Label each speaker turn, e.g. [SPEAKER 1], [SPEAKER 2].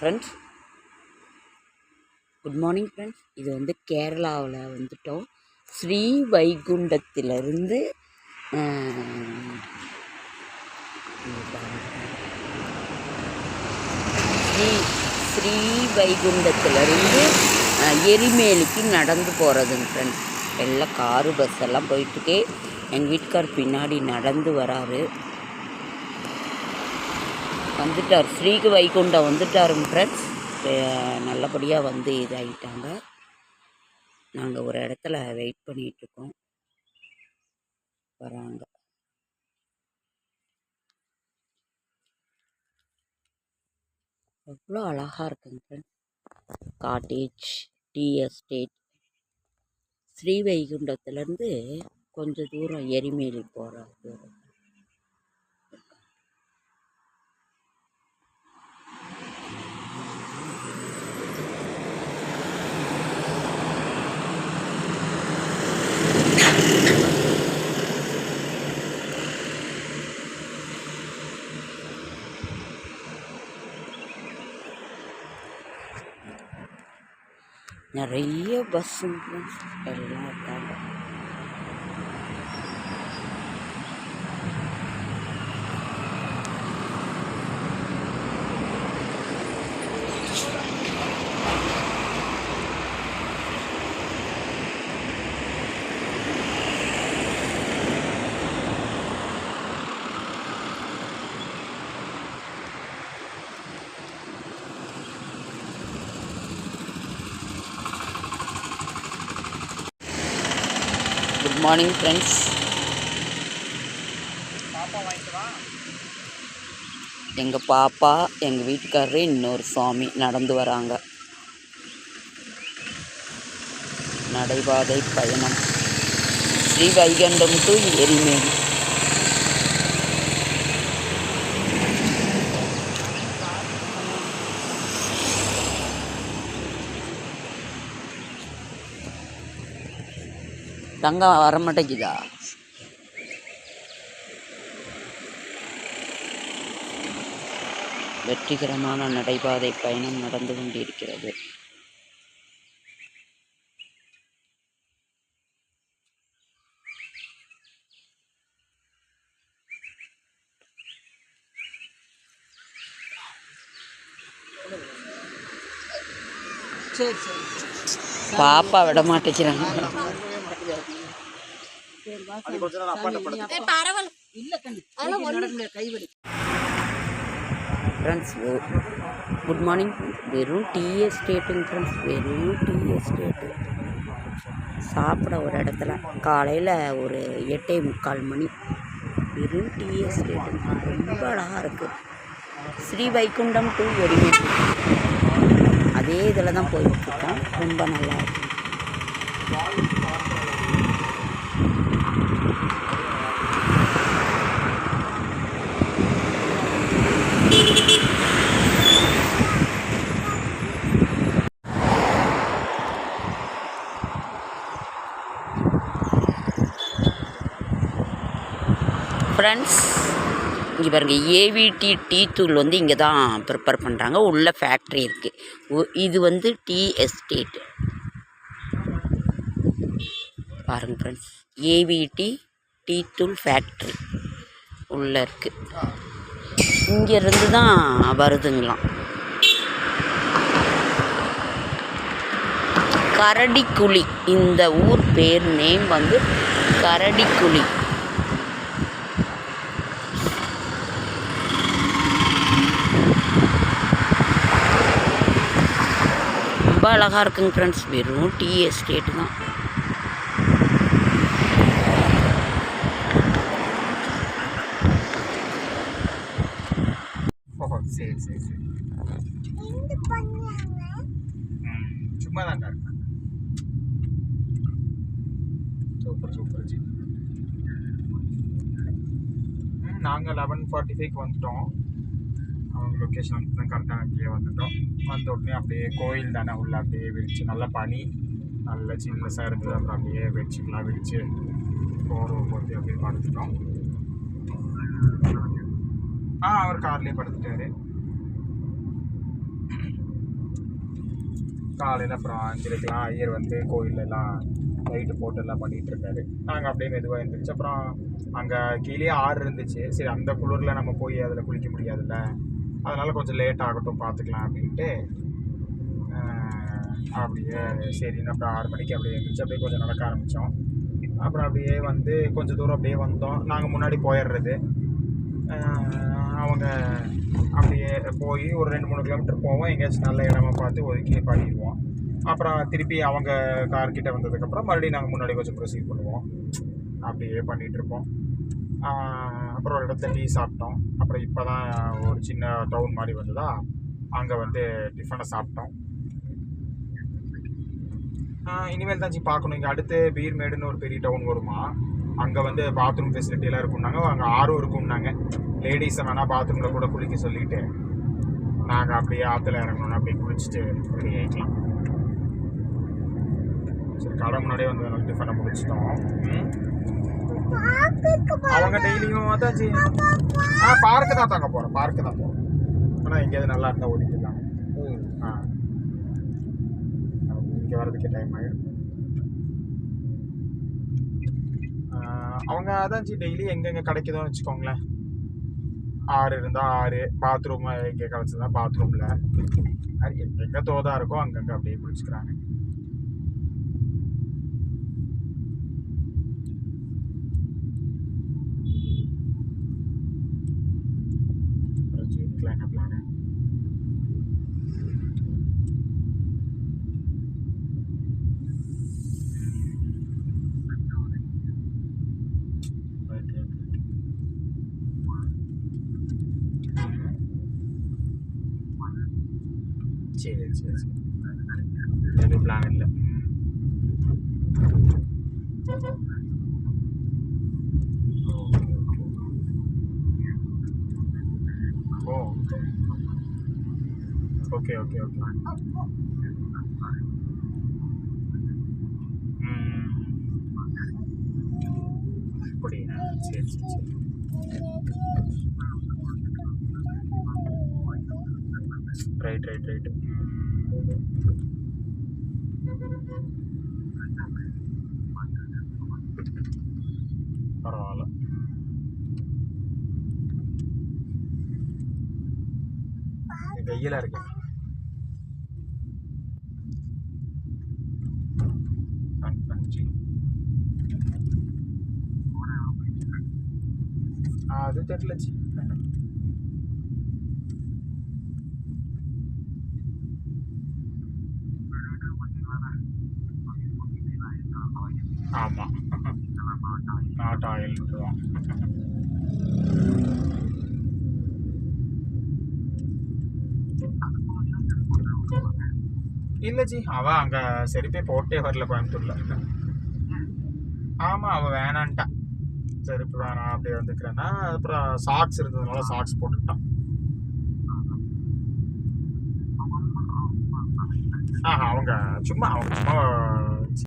[SPEAKER 1] Friends good morning friends இது வந்து கேரளாவில் வந்துட்டோம். ஸ்ரீ வைகுண்டத்திலிருந்து ஸ்ரீ ஸ்ரீ வைகுண்டத்திலிருந்து எரிமேலிக்கு நடந்து போகிறதுங்க ஃப்ரெண்ட்ஸ் எல்லாம் காரு பஸ் எல்லாம் போயிட்டுருக்கே. எங்கள் வீட்டுக்கார் பின்னாடி நடந்து வராரு. வந்துட்டார். ஸ்ரீக்கு வைகுண்டம் வந்துட்டாருங்க ஃப்ரெண்ட்ஸ் நல்லபடியாக வந்து இதாகிட்டாங்க நாங்கள் ஒரு இடத்துல வெயிட் பண்ணிகிட்ருக்கோம் வராங்க. எவ்வளோ அழகாக இருக்குங்க ஃப்ரெண்ட்ஸ் காட்டேஜ் டீ எஸ்டேட் ஸ்ரீ வைகுண்டத்துலேருந்து கொஞ்சம் தூரம் எரிமேலி போகிற தூரம். நிறைய பஸ்ஸுங்க எல்லாம் இருக்காங்க. குட் மார்னிங் ஃப்ரெண்ட்ஸ் எங்கள் பாப்பா எங்கள் வீட்டுக்காரரு இன்னொரு சுவாமி நடந்து வராங்க. நடைபாதை பயணம். ஸ்ரீ வைகண்டம் டு எரிமேலி. தங்கம் வர மாட்டேங்குதா வெற்றிகரமான நடைபாதை பயணம் நடந்து கொண்டிருக்கிறது. பாப்பா விட மாட்டேங்கிறாங்க ஃப்ரெண்ட்ஸ் குட் மார்னிங் வெறும் டீ எஸ்டேட்டுங்க ஃப்ரெண்ட்ஸ் வெறும் டீ எஸ்டேட்டு சாப்பிட ஒரு இடத்துல காலையில் ஒரு எட்டே முக்கால் மணி வெறும் டீ எஸ்டேட்டு ரொம்ப அழகாக இருக்குது ஸ்ரீ வைகுண்டம் டு எரிமேலி அதே இதில் தான் போயிட்டுருக்கோம் ரொம்ப நல்லா இருக்கு ஃப்ரெண்ட்ஸ் இங்கே பாருங்கள் ஏவிடி டீ தூள் வந்து இங்கே தான் ப்ரிப்பேர் பண்ணுறாங்க உள்ள ஃபேக்ட்ரி இருக்குது இது வந்து டீ எஸ்டேட் பாருங்க ஃப்ரெண்ட்ஸ் ஏவிடி டீ தூள் ஃபேக்ட்ரி உள்ளே இருக்குது இங்கேருந்து தான் வருதுங்களாம். கரடிக்குழி. இந்த ஊர் பேர் நேம் வந்து கரடிக்குழி. அழகாக இருக்குங்க ஃப்ரெண்ட்ஸ் வெறும் டீ எஸ்டேட்டு தான்.
[SPEAKER 2] ஓஹோ சரி சரி சரி. சும்மா சூப்பர் சூப்பர் ஜி. ம் நாங்கள் லெவன் ஃபார்ட்டி ஃபைவ்க்கு வந்துட்டோம். அவங்க லொக்கேஷன் வந்து தான் கரெக்டாக அங்கேயே வந்துட்டோம். வந்த உடனே அப்படியே கோயில் தானே உள்ள அப்படியே விரிச்சு நல்லா பனி நல்ல சின்னஸாக இருந்தது. அப்புறம் அப்படியே வெடிச்சுக்கலாம் விரிச்சு போகிறோம் போட்டு அப்படியே படுத்துட்டோம். ஆ அவர் கார்லேயே படுத்துட்டாரு. காலையில் அப்புறம் அஞ்சரைக்கெலாம் ஐயர் வந்து கோயிலெல்லாம் லைட்டு போட்டு எல்லாம் பண்ணிகிட்டு இருக்காரு. நாங்கள் அப்படியே மெதுவாக இருந்துச்சு அப்புறம் அங்கே கீழே ஆறு இருந்துச்சு. சரி அந்த குளிரில் நம்ம போய் அதில் குளிக்க முடியாதுல்ல. அதனால் கொஞ்சம் லேட் ஆகட்டும் பார்த்துக்கலாம் அப்படின்ட்டு அப்படியே சரின்னு அப்புறம் ஆறு மணிக்கு அப்படியே எழுந்திரிச்சு அப்படியே கொஞ்சம் நடக்க ஆரம்பித்தோம் அப்புறம் அப்படியே வந்து கொஞ்சம் தூரம் அப்படியே வந்தோம். நாங்கள் முன்னாடி போயிடுறது அவங்க அப்படியே போய் ஒரு ரெண்டு மூணு கிலோமீட்டர் போவோம். எங்கேயாச்சும் நல்ல இடமா பார்த்து ஒதுக்கி பண்ணிடுவோம் அப்புறம் திருப்பி அவங்க கார்கிட்ட வந்ததுக்கப்புறம் மறுபடியும் நாங்கள் முன்னாடி கொஞ்சம் ப்ரொசீட் பண்ணுவோம். அப்படியே பண்ணிகிட்ருப்போம் அப்புறம் ஒரு இடத்துல டீ சாப்பிட்டோம். அப்புறம் இப்போ தான் ஒரு சின்ன டவுன் மாதிரி வந்ததா? அங்கே வந்து டிஃபனை சாப்பிட்டோம். இனிமேல் தான் ஜி பார்க்கணும். இங்கே அடுத்து பீர்மேடுன்னு ஒரு பெரிய டவுன் வருமா? அங்கே வந்து பாத்ரூம் ஃபெசிலிட்டிலாம் இருக்கும்னாங்க. அங்கே ஆறும் இருக்கும்னாங்க. லேடிஸை வேணால் பாத்ரூமில் கூட குளிக்க சொல்லிட்டு நாங்கள் அப்படியே ஆற்றுல இறங்கணும்னா அப்படியே குளிச்சுட்டு ரெடி ஆகிக்கலாம் சரி கடை முன்னாடியே வந்து டிஃபனை முடிச்சிட்டோம். அவங்க டெய்லியும் அதான் ஜி ஆ பார்க்கு தான் தாங்க போகிறோம் பார்க்கு தான் போகிறோம் ஆனால் எங்கேயாவது நல்லா இருந்தால் ஒதுக்கிடலாம் ஆ. இங்கே வர்றதுக்கே டைம் ஆகிடும் அவங்க அதான் ஜி டெய்லி எங்கெங்கே கிடைக்குதோன்னு வச்சுக்கோங்களேன். ஆறு இருந்தால் ஆறு பாத்ரூம் எங்கே கிடச்சதா பாத்ரூமில் அது எங்கெங்கே தோதா இருக்கோ அங்கங்கே அப்படியே குளிச்சுக்கிறாங்க அப்புறம் ஜீனுக்குலாம் என்ன பிளானு ரைட் ரைட் சரி சரி சரி எதுவும் பிளான் இல்லை ஓ ஓகே ஓகே ஓகே ம் அப்படியா சரி சரி சரி ரைட் ரைட் ரைட் பரவாயில்ல வெயிலாக இருக்கு. அது தெரியல ஜி ஆமாம் நாட் ஆயில் தான் இல்லை ஜி அவள் அங்கே செருப்பே போட்டே வரல கோயம்புத்தூரில். ஆமாம் அவள் வேணான்ட்டா. செருப்பு வேணாம் அப்படியே வந்துக்கிறேன்னா அப்புறம் சாக்ஸ் இருந்ததுனால சாக்ஸ் போட்டுக்கிட்டான் ஆஹா அவங்க சும்மா அவங்க சும்மா